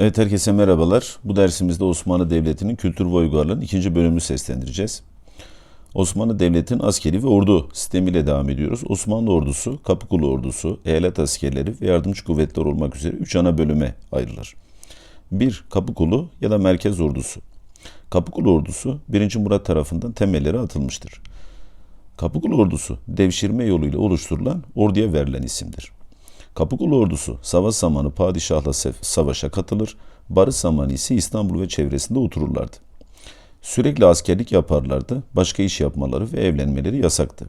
Evet herkese merhabalar. Bu dersimizde Osmanlı Devleti'nin kültür ve uygarlığının ikinci bölümünü seslendireceğiz. Osmanlı Devleti'nin askeri ve ordu sistemiyle devam ediyoruz. Osmanlı ordusu, Kapıkulu ordusu, eyalet askerleri ve yardımcı kuvvetler olmak üzere üç ana bölüme ayrılır. 1. Kapıkulu ya da merkez ordusu. Kapıkulu ordusu 1. Murat tarafından temelleri atılmıştır. Kapıkulu ordusu devşirme yoluyla oluşturulan orduya verilen isimdir. Kapıkulu ordusu savaş zamanı padişahla savaşa katılır, barış zamanı ise İstanbul ve çevresinde otururlardı. Sürekli askerlik yaparlardı, başka iş yapmaları ve evlenmeleri yasaktı.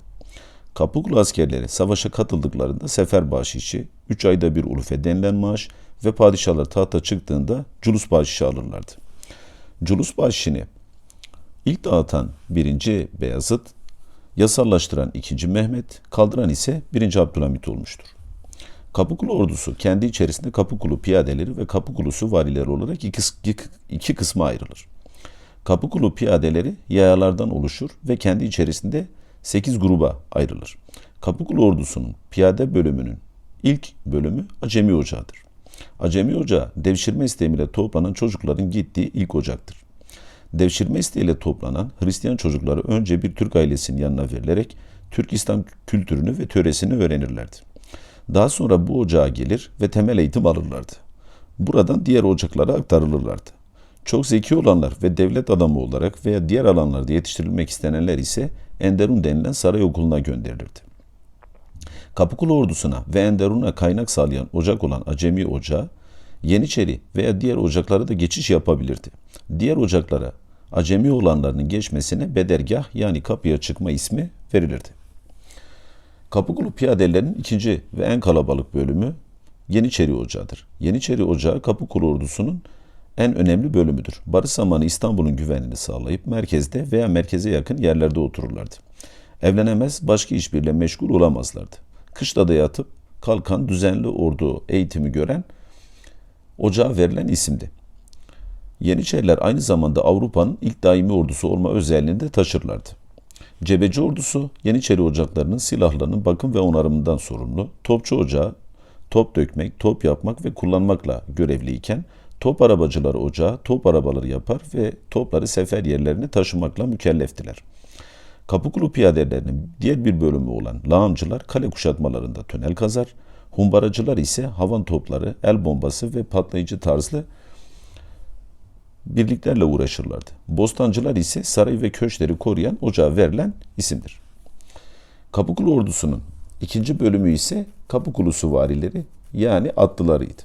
Kapıkulu askerleri savaşa katıldıklarında sefer bahşişi, 3 ayda bir ulufe denilen maaş ve padişahlar tahta çıktığında culus bahşişi alırlardı. Culus bahşişini ilk dağıtan 1. Beyazıt, yasallaştıran 2. Mehmet, kaldıran ise 1. Abdülhamit olmuştur. Kapıkulu ordusu kendi içerisinde Kapıkulu piyadeleri ve Kapıkulu süvarileri olarak iki, iki, kısma ayrılır. Kapıkulu piyadeleri yayalardan oluşur ve kendi içerisinde 8 gruba ayrılır. Kapıkulu ordusunun piyade bölümünün ilk bölümü Acemi Ocağı'dır. Acemi Ocağı devşirme istemiyle toplanan çocukların gittiği ilk ocaktır. Devşirme isteğiyle toplanan Hristiyan çocukları önce bir Türk ailesinin yanına verilerek Türk İslam kültürünü ve töresini öğrenirlerdi. Daha sonra bu ocağa gelir ve temel eğitim alırlardı. Buradan diğer ocaklara aktarılırlardı. Çok zeki olanlar ve devlet adamı olarak veya diğer alanlarda yetiştirilmek istenenler ise Enderun denilen saray okuluna gönderilirdi. Kapıkulu ordusuna ve Enderun'a kaynak sağlayan ocak olan Acemi Ocağı, Yeniçeri veya diğer ocaklara da geçiş yapabilirdi. Diğer ocaklara Acemi olanlarının geçmesine bedergah yani kapıya çıkma ismi verilirdi. Kapıkulu piyadelerinin ikinci ve en kalabalık bölümü Yeniçeri Ocağı'dır. Yeniçeri Ocağı Kapıkulu ordusunun en önemli bölümüdür. Barış zamanı İstanbul'un güvenliğini sağlayıp merkezde veya merkeze yakın yerlerde otururlardı. Evlenemez, başka işbirle meşgul olamazlardı. Kışlada yatıp kalkan düzenli ordu eğitimi gören ocağa verilen isimdi. Yeniçeriler aynı zamanda Avrupa'nın ilk daimi ordusu olma özelliğini de taşırlardı. Cebeci ordusu Yeniçeri ocaklarının silahlarının bakım ve onarımından sorumlu. Topçu ocağı top dökmek, top yapmak ve kullanmakla görevliyken top arabacıları ocağı top arabaları yapar ve topları sefer yerlerine taşımakla mükelleftiler. Kapıkulu piyadelerinin diğer bir bölümü olan lağımcılar kale kuşatmalarında tünel kazar, humbaracılar ise havan topları, el bombası ve patlayıcı tarzlı birliklerle uğraşırlardı. Bostancılar ise saray ve köşkleri koruyan ocağa verilen isimdir. Kapıkulu ordusunun ikinci bölümü ise Kapıkulu süvarileri yani atlılarıydı.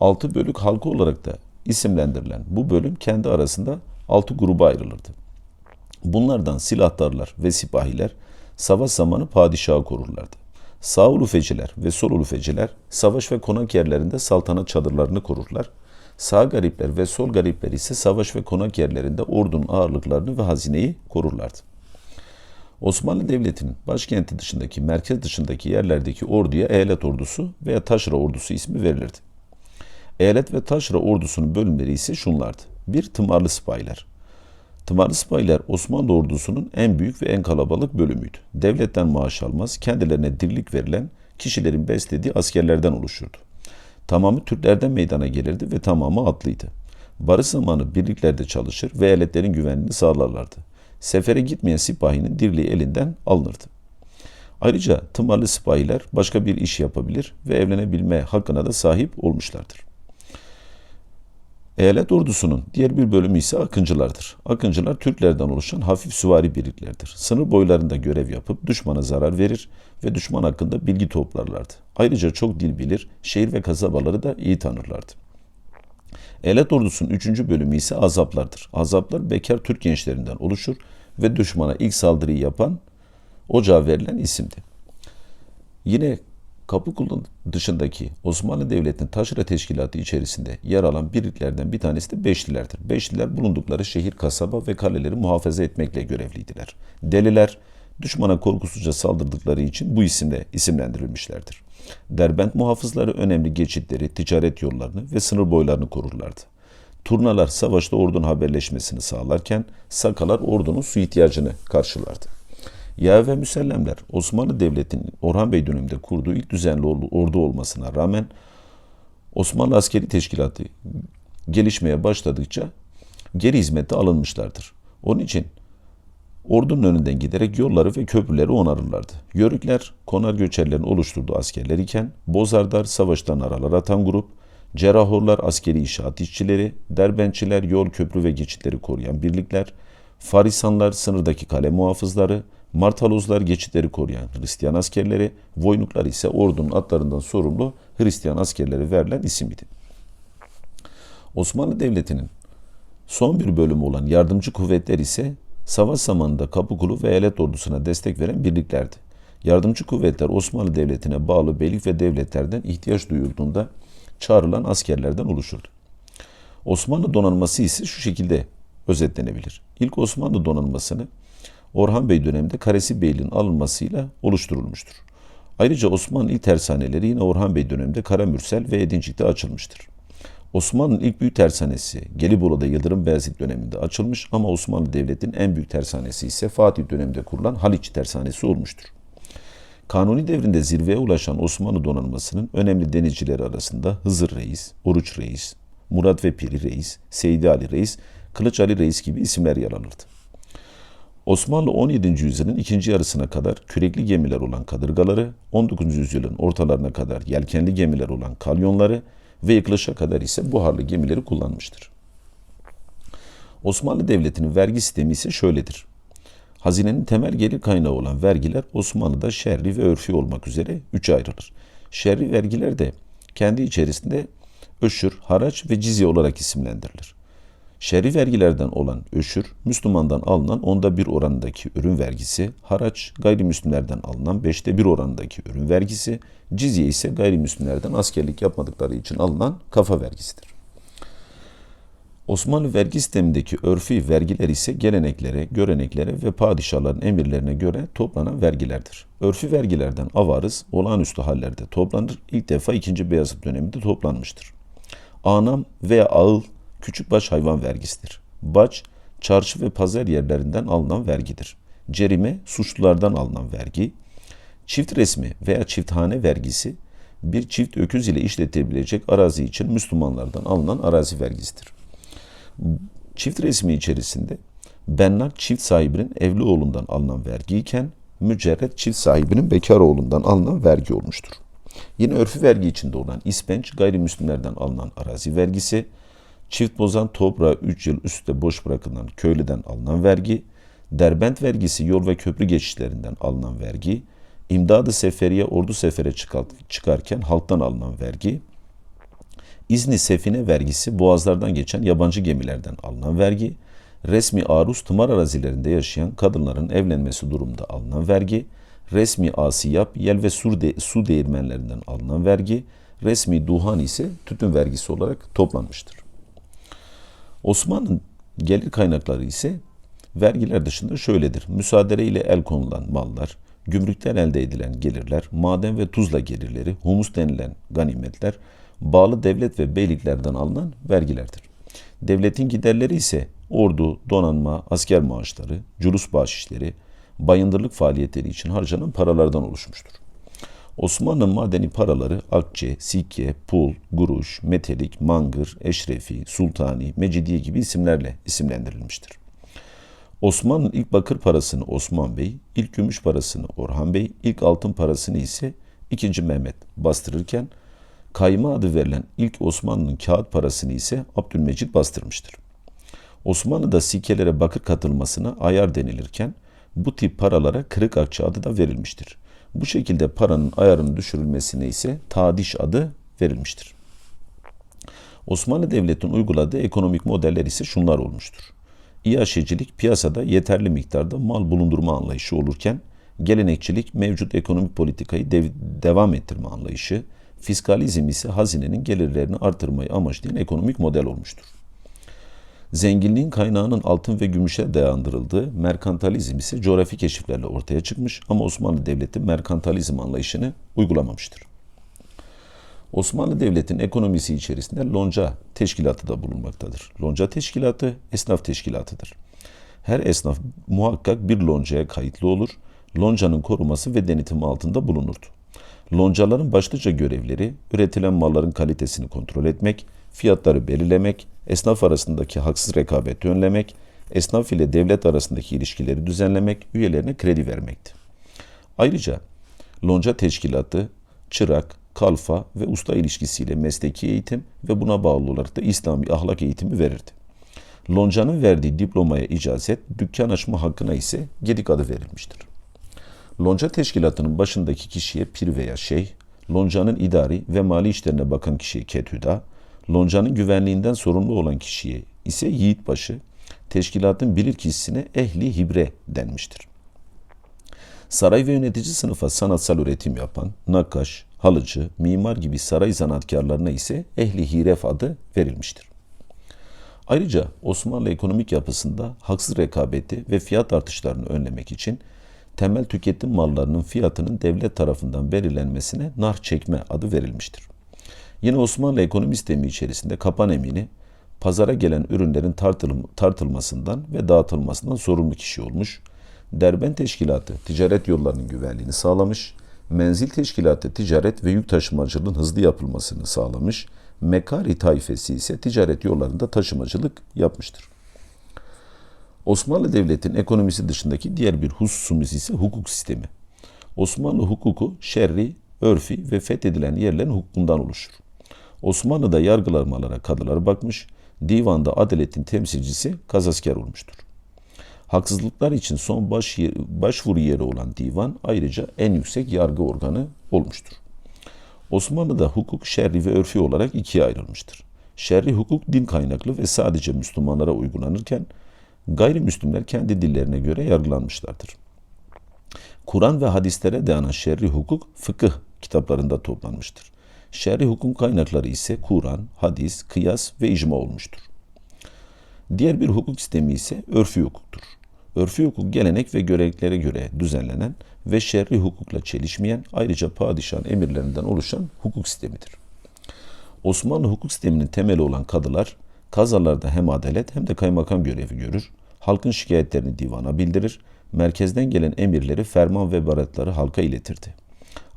Altı bölük halkı olarak da isimlendirilen bu bölüm kendi arasında altı gruba ayrılırdı. Bunlardan silahtarlar ve sipahiler savaş zamanı padişahı korurlardı. Sağ ulufeciler ve sol ulufeciler savaş ve konak yerlerinde saltanat çadırlarını korurlar. Sağ garipler ve sol garipler ise savaş ve konak yerlerinde ordunun ağırlıklarını ve hazineyi korurlardı. Osmanlı Devleti'nin başkenti dışındaki, merkez dışındaki yerlerdeki orduya eyalet ordusu veya taşra ordusu ismi verilirdi. Eyalet ve taşra ordusunun bölümleri ise şunlardı. Bir, tımarlı sipahiler. Tımarlı sipahiler Osmanlı ordusunun en büyük ve en kalabalık bölümüydü. Devletten maaş almaz, kendilerine dirlik verilen kişilerin beslediği askerlerden oluşurdu. Tamamı Türklerden meydana gelirdi ve tamamı atlıydı. Barış zamanı birliklerde çalışır ve eyaletlerin güvenliğini sağlarlardı. Sefere gitmeyen sipahinin dirliği elinden alınırdı. Ayrıca tımarlı sipahiler başka bir iş yapabilir ve evlenebilme hakkına da sahip olmuşlardır. Eyalet ordusunun diğer bir bölümü ise akıncılardır. Akıncılar Türklerden oluşan hafif süvari birliklerdir. Sınır boylarında görev yapıp düşmana zarar verir ve düşman hakkında bilgi toplarlardı. Ayrıca çok dil bilir, şehir ve kasabaları da iyi tanırlardı. Eyalet ordusunun üçüncü bölümü ise azaplardır. Azaplar bekar Türk gençlerinden oluşur ve düşmana ilk saldırıyı yapan ocağa verilen isimdi. Yine Kapıkulu dışındaki Osmanlı Devleti'nin taşra teşkilatı içerisinde yer alan birliklerden bir tanesi de Beşlilerdir. Beşliler bulundukları şehir, kasaba ve kaleleri muhafaza etmekle görevliydiler. Deliler düşmana korkusuzca saldırdıkları için bu isimle isimlendirilmişlerdir. Derbent muhafızları önemli geçitleri, ticaret yollarını ve sınır boylarını korurlardı. Turnalar savaşta ordunun haberleşmesini sağlarken Sakalar ordunun su ihtiyacını karşılardı. Yağ ve Müsellemler Osmanlı Devleti'nin Orhan Bey döneminde kurduğu ilk düzenli ordu olmasına rağmen Osmanlı askeri teşkilatı gelişmeye başladıkça geri hizmete alınmışlardır. Onun için ordunun önünden giderek yolları ve köprüleri onarırlardı. Yörükler konar göçerlerin oluşturduğu askerler iken Bozardar savaştan aralar atan grup, Cerrahorlar askeri inşaat işçileri, Derbentçiler yol, köprü ve geçitleri koruyan birlikler, Farisanlar sınırdaki kale muhafızları, Martalozlar geçitleri koruyan Hristiyan askerleri, Voynuklar ise ordunun atlarından sorumlu Hristiyan askerlere verilen isim idi. Osmanlı Devleti'nin son bir bölümü olan yardımcı kuvvetler ise savaş zamanında Kapıkulu ve Eyalet ordusuna destek veren birliklerdi. Yardımcı kuvvetler Osmanlı Devleti'ne bağlı beylik ve devletlerden ihtiyaç duyulduğunda çağrılan askerlerden oluşurdu. Osmanlı donanması ise şu şekilde özetlenebilir. İlk Osmanlı donanmasını Orhan Bey döneminde Karesi Beyliğin alınmasıyla oluşturulmuştur. Ayrıca Osmanlı ilk tersaneleri yine Orhan Bey döneminde Karamürsel ve Edincik'te açılmıştır. Osmanlı'nın ilk büyük tersanesi Gelibolu'da Yıldırım Beyazıt döneminde açılmış ama Osmanlı Devleti'nin en büyük tersanesi ise Fatih döneminde kurulan Haliç tersanesi olmuştur. Kanuni devrinde zirveye ulaşan Osmanlı donanmasının önemli denizcileri arasında Hızır Reis, Oruç Reis, Murat ve Piri Reis, Seydi Ali Reis, Kılıç Ali Reis gibi isimler yer alırdı. Osmanlı 17. yüzyılın ikinci yarısına kadar kürekli gemiler olan kadırgaları, 19. yüzyılın ortalarına kadar yelkenli gemiler olan kalyonları ve yıkılışa kadar ise buharlı gemileri kullanmıştır. Osmanlı Devleti'nin vergi sistemi ise şöyledir. Hazinenin temel gelir kaynağı olan vergiler Osmanlı'da şerri ve örfi olmak üzere üçe ayrılır. Şerri vergiler de kendi içerisinde öşür, haraç ve cizye olarak isimlendirilir. Şerri vergilerden olan öşür, Müslümandan alınan onda bir oranındaki ürün vergisi, haraç, gayrimüslimlerden alınan beşte bir oranındaki ürün vergisi, cizye ise gayrimüslimlerden askerlik yapmadıkları için alınan kafa vergisidir. Osmanlı vergi sistemindeki örfi vergiler ise geleneklere, göreneklere ve padişahların emirlerine göre toplanan vergilerdir. Örfi vergilerden avarız olağanüstü hallerde toplanır. İlk defa 2. Beyazıt döneminde toplanmıştır. Anam veya ağıl küçükbaş hayvan vergisidir. Baç, çarşı ve pazar yerlerinden alınan vergidir. Cerime, suçlulardan alınan vergi. Çift resmi veya çifthane vergisi, bir çift öküz ile işletilebilecek arazi için Müslümanlardan alınan arazi vergisidir. Çift resmi içerisinde bennak çift sahibinin evli oğlundan alınan vergi iken mücerret çift sahibinin bekar oğlundan alınan vergi olmuştur. Yine örfü vergi içinde olan ispenç gayrimüslimlerden alınan arazi vergisi, çift bozan toprağı 3 yıl üstte boş bırakılan köylüden alınan vergi, derbent vergisi yol ve köprü geçişlerinden alınan vergi, imdadı seferiye ordu sefere çıkarken halktan alınan vergi, İzni sefine vergisi boğazlardan geçen yabancı gemilerden alınan vergi, resmi aruz tımar arazilerinde yaşayan kadınların evlenmesi durumunda alınan vergi, resmi asiyap yel ve su, de, su değirmenlerinden alınan vergi, resmi duhan ise tütün vergisi olarak toplanmıştır. Osmanlı'nın gelir kaynakları ise vergiler dışında şöyledir. Müsaadere ile el konulan mallar, gümrükten elde edilen gelirler, maden ve tuzla gelirleri, humus denilen ganimetler, bağlı devlet ve beyliklerden alınan vergilerdir. Devletin giderleri ise ordu, donanma, asker maaşları, culus bahşişleri, bayındırlık faaliyetleri için harcanan paralardan oluşmuştur. Osmanlı madeni paraları akçe, sikke, pul, guruş, metelik, mangır, eşrefi, sultani, mecidiye gibi isimlerle isimlendirilmiştir. Osmanlı'nın ilk bakır parasını Osman Bey, ilk gümüş parasını Orhan Bey, ilk altın parasını ise 2. Mehmet bastırırken kayma adı verilen ilk Osmanlı'nın kağıt parasını ise Abdülmecit bastırmıştır. Osmanlı'da sikkelere bakır katılmasına ayar denilirken bu tip paralara kırık akçe adı da verilmiştir. Bu şekilde paranın ayarının düşürülmesine ise tadiş adı verilmiştir. Osmanlı Devleti'nin uyguladığı ekonomik modeller ise şunlar olmuştur. İyaşecilik piyasada yeterli miktarda mal bulundurma anlayışı olurken gelenekçilik mevcut ekonomik politikayı dev, devam ettirme anlayışı, fiskalizm ise hazinenin gelirlerini artırmayı amaçlayan ekonomik model olmuştur. Zenginliğin kaynağının altın ve gümüşe dayandırıldığı merkantalizm ise coğrafi keşiflerle ortaya çıkmış ama Osmanlı Devleti merkantalizm anlayışını uygulamamıştır. Osmanlı Devleti'nin ekonomisi içerisinde lonca teşkilatı da bulunmaktadır. Lonca teşkilatı esnaf teşkilatıdır. Her esnaf muhakkak bir loncaya kayıtlı olur. Loncanın koruması ve denetimi altında bulunurdu. Loncaların başlıca görevleri üretilen malların kalitesini kontrol etmek, fiyatları belirlemek, esnaf arasındaki haksız rekabeti önlemek, esnaf ile devlet arasındaki ilişkileri düzenlemek, üyelerine kredi vermekti. Ayrıca lonca teşkilatı, çırak, kalfa ve usta ilişkisiyle mesleki eğitim ve buna bağlı olarak da İslami ahlak eğitimi verirdi. Lonca'nın verdiği diplomaya icazet, dükkan açma hakkına ise gedik adı verilmiştir. Lonca teşkilatının başındaki kişiye pir veya şeyh, Lonca'nın idari ve mali işlerine bakan kişiye kethüda, Lonca'nın güvenliğinden sorumlu olan kişiye ise yiğitbaşı, teşkilatın bilir kişisine ehli hibre denmiştir. Saray ve yönetici sınıfa sanatsal üretim yapan nakkaş, halıcı, mimar gibi saray sanatkarlarına ise ehli hiref adı verilmiştir. Ayrıca Osmanlı ekonomik yapısında haksız rekabeti ve fiyat artışlarını önlemek için temel tüketim mallarının fiyatının devlet tarafından belirlenmesine nar çekme adı verilmiştir. Yine Osmanlı ekonomi sistemi içerisinde kapan emini pazara gelen ürünlerin tartılmasından ve dağıtılmasından sorumlu kişi olmuş. Derben Teşkilatı ticaret yollarının güvenliğini sağlamış. Menzil Teşkilatı ticaret ve yük taşımacılığın hızlı yapılmasını sağlamış. Mekari taifesi ise ticaret yollarında taşımacılık yapmıştır. Osmanlı Devleti'nin ekonomisi dışındaki diğer bir hususumuz ise hukuk sistemi. Osmanlı hukuku şerri, örfi ve fethedilen yerlerin hukukundan oluşur. Osmanlı'da yargılamalara kadılar bakmış, divanda adaletin temsilcisi kazasker olmuştur. Haksızlıklar için son baş başvuru yeri olan divan ayrıca en yüksek yargı organı olmuştur. Osmanlı'da hukuk şerri ve örfi olarak ikiye ayrılmıştır. Şerri hukuk din kaynaklı ve sadece Müslümanlara uygulanırken gayrimüslimler kendi dillerine göre yargılanmışlardır. Kur'an ve hadislere dayanan şerri hukuk fıkıh kitaplarında toplanmıştır. Şerri hukuk kaynakları ise Kur'an, hadis, kıyas ve icma olmuştur. Diğer bir hukuk sistemi ise örfi hukuktur. Örfi hukuk gelenek ve göreneklere göre düzenlenen ve şerri hukukla çelişmeyen ayrıca padişahın emirlerinden oluşan hukuk sistemidir. Osmanlı hukuk sisteminin temeli olan kadılar kazalarda hem adalet hem de kaymakam görevi görür, halkın şikayetlerini divana bildirir, merkezden gelen emirleri, ferman ve baratları halka iletirdi.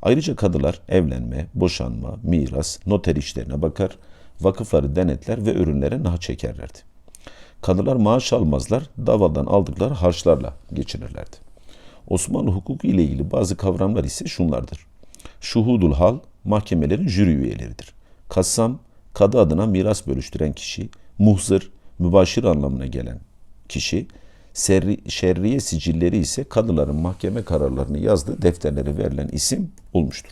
Ayrıca kadılar evlenme, boşanma, miras, noter işlerine bakar, vakıfları denetler ve ürünlere nah çekerlerdi. Kadılar maaş almazlar, davadan aldıkları harçlarla geçirirlerdi. Osmanlı hukuku ile ilgili bazı kavramlar ise şunlardır. Şuhudul hal, mahkemelerin jüri üyeleridir. Kassam, kadı adına miras bölüştüren kişi, muhzır, mübaşir anlamına gelen kişi, serri, şerriye sicilleri ise kadıların mahkeme kararlarını yazdığı defterlere verilen isim olmuştur.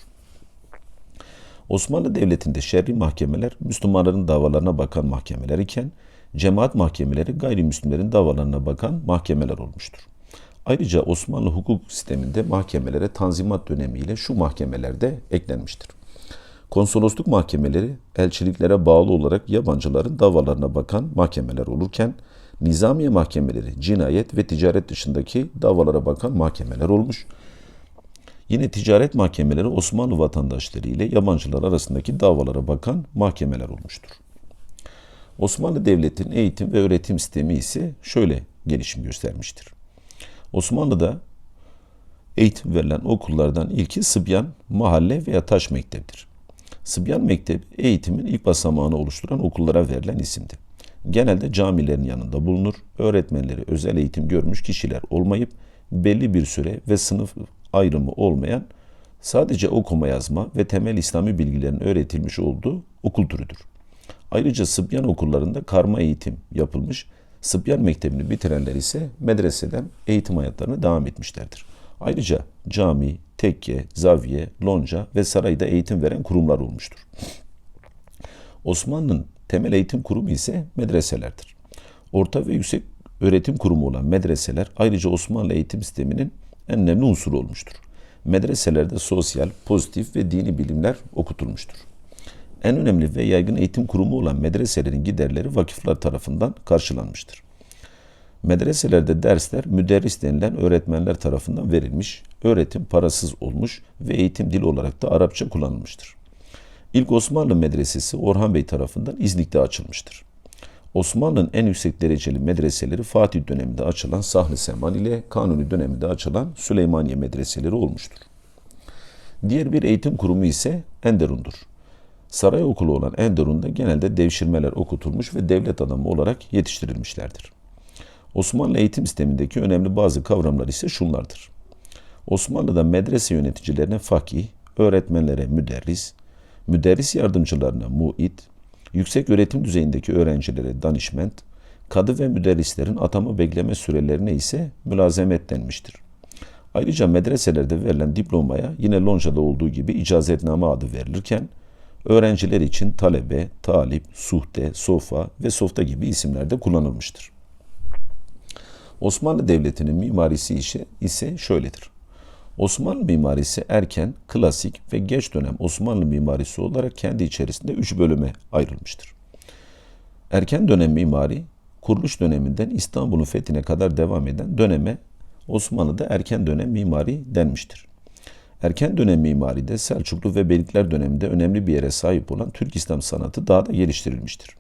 Osmanlı Devleti'nde şerri mahkemeler Müslümanların davalarına bakan mahkemeler iken cemaat mahkemeleri gayrimüslimlerin davalarına bakan mahkemeler olmuştur. Ayrıca Osmanlı hukuk sisteminde mahkemelere tanzimat dönemiyle şu mahkemeler de eklenmiştir. Konsolosluk mahkemeleri elçiliklere bağlı olarak yabancıların davalarına bakan mahkemeler olurken nizamiye mahkemeleri cinayet ve ticaret dışındaki davalara bakan mahkemeler olmuş. Yine ticaret mahkemeleri Osmanlı vatandaşları ile yabancılar arasındaki davalara bakan mahkemeler olmuştur. Osmanlı Devleti'nin eğitim ve öğretim sistemi ise şöyle gelişim göstermiştir. Osmanlı'da eğitim verilen okullardan ilki Sıbyan, mahalle veya taş mekteptir. Sıbyan Mektebi eğitimin ilk basamağını oluşturan okullara verilen isimdi. Genelde camilerin yanında bulunur, öğretmenleri özel eğitim görmüş kişiler olmayıp belli bir süre ve sınıf ayrımı olmayan sadece okuma yazma ve temel İslami bilgilerin öğretilmiş olduğu okul türüdür. Ayrıca Sıbyan okullarında karma eğitim yapılmış, Sıbyan Mektebi'ni bitirenler ise medreseden eğitim hayatlarına devam etmişlerdir. Ayrıca cami, tekke, zaviye, lonca ve sarayda eğitim veren kurumlar olmuştur. Osmanlı'nın temel eğitim kurumu ise medreselerdir. Orta ve yüksek öğretim kurumu olan medreseler ayrıca Osmanlı eğitim sisteminin en önemli unsuru olmuştur. Medreselerde sosyal, pozitif ve dini bilimler okutulmuştur. En önemli ve yaygın eğitim kurumu olan medreselerin giderleri vakıflar tarafından karşılanmıştır. Medreselerde dersler müderris denilen öğretmenler tarafından verilmiş, öğretim parasız olmuş ve eğitim dil olarak da Arapça kullanılmıştır. İlk Osmanlı medresesi Orhan Bey tarafından İznik'te açılmıştır. Osmanlı'nın en yüksek dereceli medreseleri Fatih döneminde açılan Sahni Seman ile Kanuni döneminde açılan Süleymaniye medreseleri olmuştur. Diğer bir eğitim kurumu ise Enderun'dur. Saray okulu olan Enderun'da genelde devşirmeler okutulmuş ve devlet adamı olarak yetiştirilmişlerdir. Osmanlı eğitim sistemindeki önemli bazı kavramlar ise şunlardır. Osmanlı'da medrese yöneticilerine fakih, öğretmenlere müderris, müderris yardımcılarına muit, yüksek öğretim düzeyindeki öğrencilere danışment, kadı ve müderrislerin atama bekleme sürelerine ise mülazemet denmiştir. Ayrıca medreselerde verilen diplomaya yine Lonca'da olduğu gibi icazetname adı verilirken, öğrenciler için talebe, talip, suhte, sofa ve softa gibi isimler de kullanılmıştır. Osmanlı Devleti'nin mimarisi ise, ise şöyledir. Osmanlı mimarisi erken, klasik ve geç dönem Osmanlı mimarisi olarak kendi içerisinde üç bölüme ayrılmıştır. Erken dönem mimari, kuruluş döneminden İstanbul'un fethine kadar devam eden döneme Osmanlı'da erken dönem mimari denmiştir. Erken dönem mimaride Selçuklu ve Beylikler döneminde önemli bir yere sahip olan Türk İslam sanatı daha da geliştirilmiştir.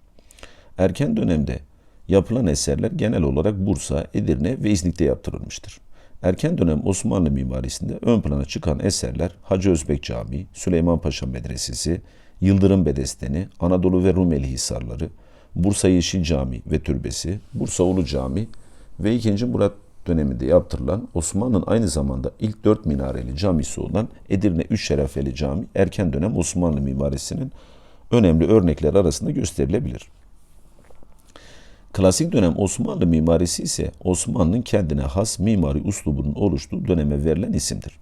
Erken dönemde yapılan eserler genel olarak Bursa, Edirne ve İznik'te yaptırılmıştır. Erken dönem Osmanlı mimarisinde ön plana çıkan eserler Hacı Özbek Camii, Süleyman Paşa Medresesi, Yıldırım Bedesteni, Anadolu ve Rumeli Hisarları, Bursa Yeşil Camii ve Türbesi, Bursa Ulu Camii ve 2. Murat döneminde yaptırılan Osmanlı'nın aynı zamanda ilk dört minareli camisi olan Edirne Üç Şerefeli Cami erken dönem Osmanlı mimarisinin önemli örnekler arasında gösterilebilir. Klasik dönem Osmanlı mimarisi ise Osmanlı'nın kendine has mimari uslubunun oluştuğu döneme verilen isimdir.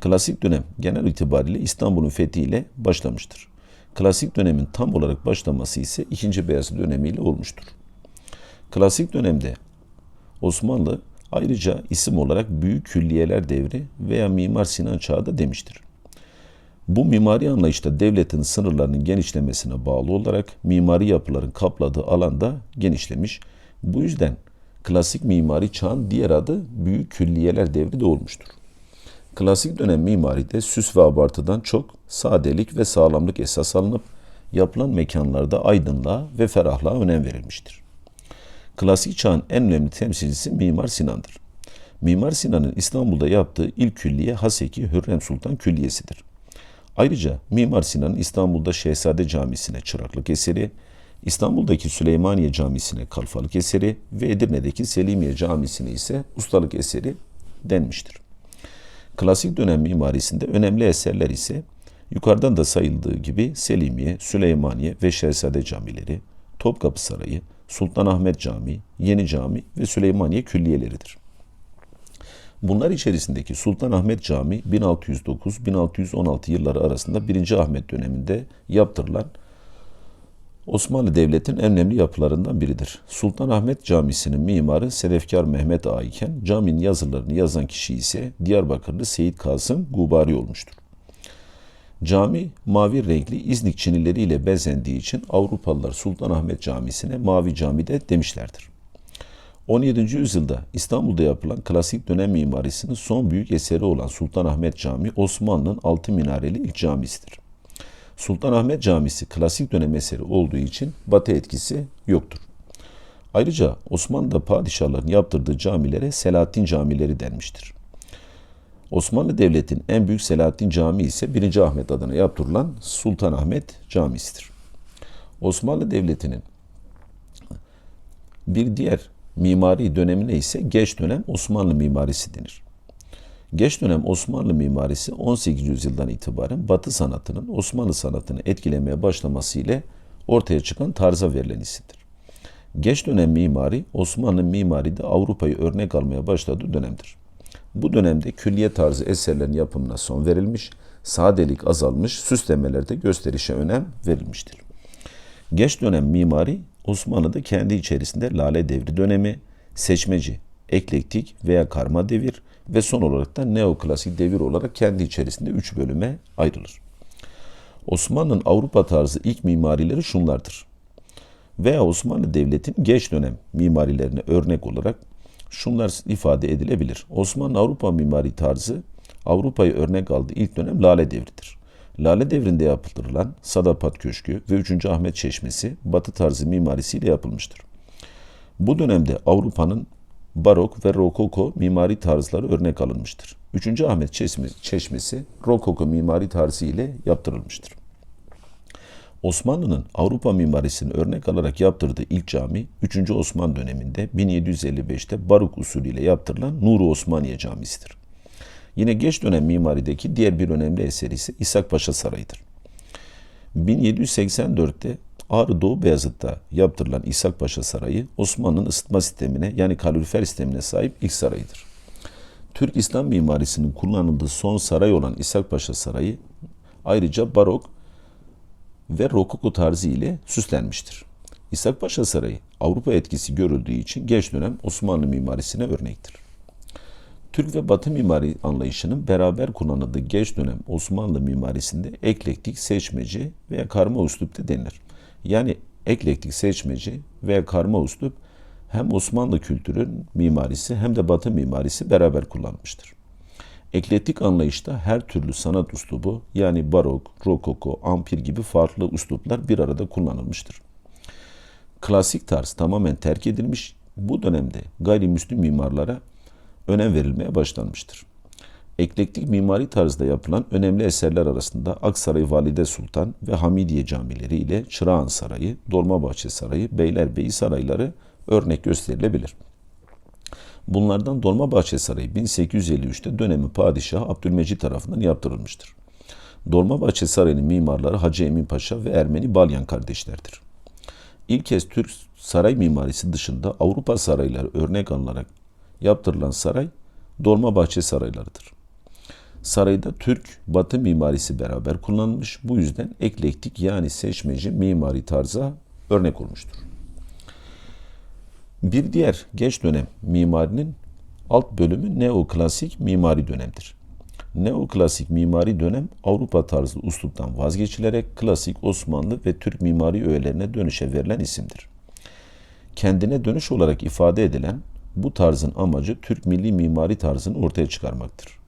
Klasik dönem genel itibariyle İstanbul'un fethiyle başlamıştır. Klasik dönemin tam olarak başlaması ise 2. Beyazıt dönemiyle olmuştur. Klasik dönemde Osmanlı ayrıca isim olarak Büyük Külliyeler Devri veya Mimar Sinan Çağı da demiştir. Bu mimari anlayışta devletin sınırlarının genişlemesine bağlı olarak mimari yapıların kapladığı alanda genişlemiş. Bu yüzden klasik mimari çağın diğer adı Büyük Külliyeler Devri de olmuştur. Klasik dönem mimaride süs ve abartıdan çok sadelik ve sağlamlık esas alınıp yapılan mekanlarda aydınlığa ve ferahlığa önem verilmiştir. Klasik çağın en önemli temsilcisi Mimar Sinan'dır. Mimar Sinan'ın İstanbul'da yaptığı ilk külliye Haseki Hürrem Sultan Külliyesi'dir. Ayrıca Mimar Sinan'ın İstanbul'da Şehzade Camisi'ne çıraklık eseri, İstanbul'daki Süleymaniye Camisi'ne kalfalık eseri ve Edirne'deki Selimiye Camisi'ne ise ustalık eseri denmiştir. Klasik dönem mimarisinde önemli eserler ise yukarıdan da sayıldığı gibi Selimiye, Süleymaniye ve Şehzade camileri, Topkapı Sarayı, Sultanahmet Camii, Yeni Cami ve Süleymaniye külliyeleridir. Bunlar içerisindeki Sultanahmet Camii 1609-1616 yılları arasında 1. Ahmet döneminde yaptırılan Osmanlı Devleti'nin en önemli yapılarından biridir. Sultanahmet Camisi'nin mimarı Sedefkar Mehmet Ağa iken caminin yazılarını yazan kişi ise Diyarbakırlı Seyit Kasım Gubari olmuştur. Cami mavi renkli İznik çinileriyle bezendiği için Avrupalılar Sultanahmet Camisi'ne Mavi Cami de demişlerdir. 17. yüzyılda İstanbul'da yapılan klasik dönem mimarisinin son büyük eseri olan Sultanahmet Camii Osmanlı'nın altı minareli ilk camisidir. Sultanahmet Camisi klasik dönem eseri olduğu için batı etkisi yoktur. Ayrıca Osmanlı'da padişahların yaptırdığı camilere Selahattin camileri denmiştir. Osmanlı Devleti'nin en büyük Selahattin Camii ise 1. Ahmet adına yaptırılan Sultanahmet Camisi'dir. Osmanlı Devleti'nin bir diğer mimari dönemine ise geç dönem Osmanlı mimarisi denir. Geç dönem Osmanlı mimarisi 18. yüzyıldan itibaren Batı sanatının Osmanlı sanatını etkilemeye başlaması ile ortaya çıkan tarza verilen isimdir. Geç dönem mimari Osmanlı mimaride Avrupa'yı örnek almaya başladığı dönemdir. Bu dönemde külliye tarzı eserlerin yapımına son verilmiş, sadelik azalmış, süslemelerde gösterişe önem verilmiştir. Geç dönem mimari Osmanlı'da kendi içerisinde Lale Devri dönemi, seçmeci, eklektik veya karma devir ve son olarak da neoklasik devir olarak kendi içerisinde üç bölüme ayrılır. Osmanlı'nın Avrupa tarzı ilk mimarileri şunlardır. Veya Osmanlı Devleti'nin geç dönem mimarilerine örnek olarak şunlar ifade edilebilir. Osmanlı Avrupa mimari tarzı Avrupa'yı örnek aldığı ilk dönem Lale Devri'dir. Lale devrinde yaptırılan Sadapat Köşkü ve 3. Ahmet Çeşmesi batı tarzı mimarisiyle yapılmıştır. Bu dönemde Avrupa'nın barok ve rokoko mimari tarzları örnek alınmıştır. 3. Ahmet Çeşmesi rokoko mimari tarzı ile yaptırılmıştır. Osmanlı'nın Avrupa mimarisini örnek alarak yaptırdığı ilk cami 3. Osman döneminde 1755'te barok usulüyle yaptırılan Nuru Osmaniye Camisi'dir. Yine geç dönem mimarideki diğer bir önemli eseri ise İshak Paşa Sarayı'dır. 1784'te Ağrı Doğu Beyazıt'ta yaptırılan İshak Paşa Sarayı Osmanlı'nın ısıtma sistemine yani kalorifer sistemine sahip ilk sarayıdır. Türk İslam mimarisinin kullanıldığı son saray olan İshak Paşa Sarayı ayrıca barok ve rokoko tarzı ile süslenmiştir. İshak Paşa Sarayı Avrupa etkisi görüldüğü için geç dönem Osmanlı mimarisine örnektir. Türk ve Batı mimari anlayışının beraber kullanıldığı geç dönem Osmanlı mimarisinde eklektik, seçmeci veya karma üslup denilir. Yani eklektik, seçmeci veya karma üslup hem Osmanlı kültürün mimarisi hem de Batı mimarisi beraber kullanmıştır. Eklektik anlayışta her türlü sanat üslubu yani barok, rokoko, ampir gibi farklı üsluplar bir arada kullanılmıştır. Klasik tarz tamamen terk edilmiş, bu dönemde gayrimüslim mimarlara önem verilmeye başlanmıştır. Eklektik mimari tarzda yapılan önemli eserler arasında Aksaray Valide Sultan ve Hamidiye camileri ile Çırağan Sarayı, Dolmabahçe Sarayı, Beylerbeyi sarayları örnek gösterilebilir. Bunlardan Dolmabahçe Sarayı 1853'te dönemi padişahı Abdülmecit tarafından yaptırılmıştır. Dolmabahçe Sarayı'nın mimarları Hacı Emin Paşa ve Ermeni Balyan kardeşlerdir. İlk kez Türk saray mimarisi dışında Avrupa sarayları örnek alınarak yaptırılan saray Dolmabahçe saraylarıdır. Sarayda Türk Batı mimarisi beraber kullanılmış. Bu yüzden eklektik yani seçmeci mimari tarza örnek olmuştur. Bir diğer geç dönem mimarinin alt bölümü neoklasik mimari dönemdir. Neoklasik mimari dönem Avrupa tarzı usluptan vazgeçilerek klasik Osmanlı ve Türk mimari öğelerine dönüşe verilen isimdir. Kendine dönüş olarak ifade edilen bu tarzın amacı Türk milli mimari tarzını ortaya çıkarmaktır.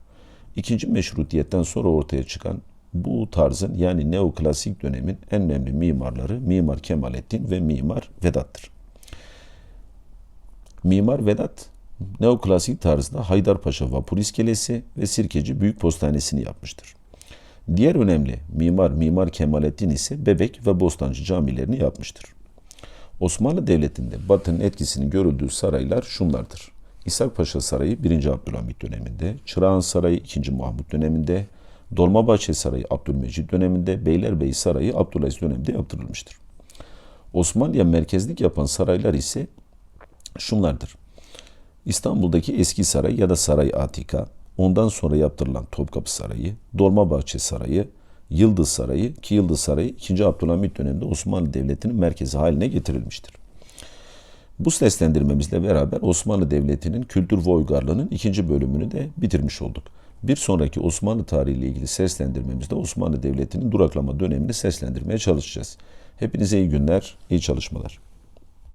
İkinci meşrutiyetten sonra ortaya çıkan bu tarzın yani neoklasik dönemin en önemli mimarları Mimar Kemalettin ve Mimar Vedat'tır. Mimar Vedat neoklasik tarzda Haydarpaşa Vapur İskelesi ve Sirkeci Büyük Postanesi'ni yapmıştır. Diğer önemli mimar Mimar Kemalettin ise Bebek ve Bostancı camilerini yapmıştır. Osmanlı Devleti'nde Batı'nın etkisini görüldüğü saraylar şunlardır. İshak Paşa Sarayı 1. Abdülhamit döneminde, Çırağan Sarayı 2. Mahmut döneminde, Dolmabahçe Sarayı Abdülmecit döneminde, Beylerbeyi Sarayı Abdülaziz döneminde yaptırılmıştır. Osmanlı'ya merkezlik yapan saraylar ise şunlardır. İstanbul'daki Eski Saray ya da Saray Atika, ondan sonra yaptırılan Topkapı Sarayı, Dolmabahçe Sarayı, Yıldız Sarayı ki Yıldız Sarayı 2. Abdülhamit döneminde Osmanlı Devleti'nin merkezi haline getirilmiştir. Bu seslendirmemizle beraber Osmanlı Devleti'nin kültür ve uygarlığının ikinci bölümünü de bitirmiş olduk. Bir sonraki Osmanlı tarihi ile ilgili seslendirmemizde Osmanlı Devleti'nin duraklama dönemini seslendirmeye çalışacağız. Hepinize iyi günler, iyi çalışmalar.